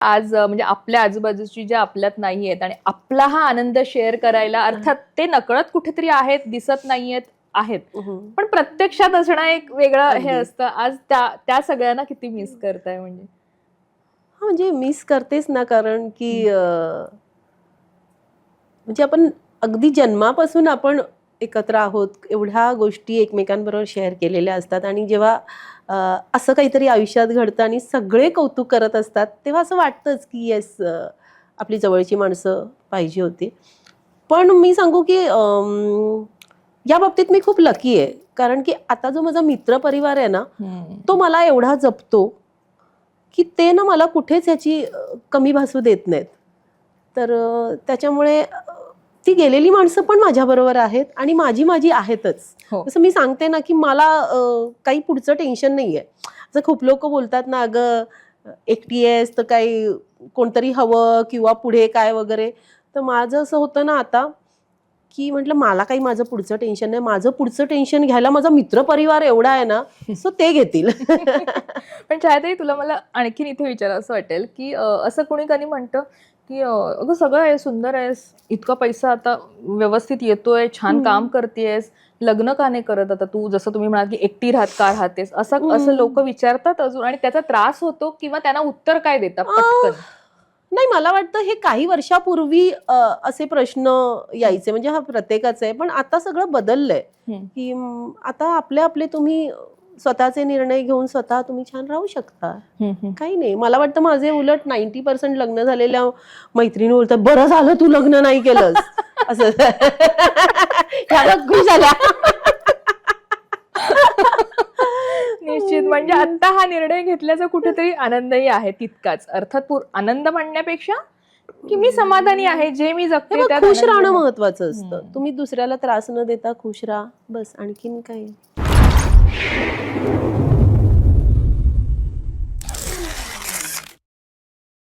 आज म्हणजे आपल्या आजूबाजूची ज्या आपल्यात नाही आहेत आणि आपला हा आनंद शेअर करायला अर्थात ते नकळत कुठेतरी आहेत दिसत नाहीयेत आहेत. पण प्रत्यक्षात असणं एक वेगळं हे. असतं आज त्या त्या सगळ्यांना किती मिस करताय म्हणजे हा, म्हणजे मिस करतेच ना कारण की म्हणजे आपण अगदी जन्मापासून आपण एकत्र आहोत एवढ्या गोष्टी एकमेकांबरोबर शेअर केलेल्या असतात आणि जेव्हा असं काहीतरी आयुष्यात घडतं आणि सगळे कौतुक करत असतात तेव्हा असं वाटतंच की येस आपली जवळची माणसं पाहिजे होती. पण मी सांगू की या बाबतीत मी खूप लकी आहे. कारण की आता जो माझा मित्र परिवार आहे ना तो मला एवढा जपतो की ते ना मला कुठेच ह्याची कमी भासू देत नाहीत. तर त्याच्यामुळे ती गेलेली माणसं पण माझ्याबरोबर आहेत आणि माझी माझी आहेतच. हो. जसं मी सांगते ना की मला काही पुढचं टेन्शन नाही आहे जर खूप लोक बोलतात ना अगं एकटी आहेस तर काही कोणतरी हवं किंवा पुढे काय वगैरे. तर माझं असं होतं ना आता की म्हटलं मला काही माझं पुढचं टेन्शन नाही. माझं पुढचं टेन्शन घ्यायला माझा मित्रपरिवार एवढा आहे ना सो ते घेतील. पण छायाताई तुला मला आणखीन इथे विचार असं वाटेल की असं कोणी कधी म्हणतं की अगं सगळं आहे सुंदर आहेस. इतका पैसा आता व्यवस्थित येतोय छान. काम करतेयस. लग्न का नाही करत आता तू? जसं तुम्ही म्हणाल की एकटी राहत का राहतेस? असं. असं लोक विचारतात अजून आणि त्याचा त्रास होतो किंवा त्यांना उत्तर काय देतात पटकन? नाही मला वाटतं हे काही वर्षापूर्वी असे प्रश्न यायचे म्हणजे हा प्रत्येकाचा आहे पण आता सगळं बदललंय. की आता आपले आपले तुम्ही स्वतःचे निर्णय घेऊन स्वतः तुम्ही छान राहू शकता. काही नाही. मला वाटतं माझे उलट नाईन्टी पर्सेंट लग्न झालेल्या मैत्रिणी बोलतात बरं झालं तू लग्न नाही केलंस. असं. झाल्या निश्चित. म्हणजे आता हा निर्णय घेतल्याचा कुठेतरी आनंदही आहे तितकाच. अर्थात पूर- आनंद म्हणण्यापेक्षा की मी समाधानी आहे जे मी हे जगते बघ, त्यात खुश आनंद राहणं आहे. महत्वाचं असतं. हम्म. तुम्ही दुसऱ्याला त्रास न देता खुश राहा. बस आणखीन काय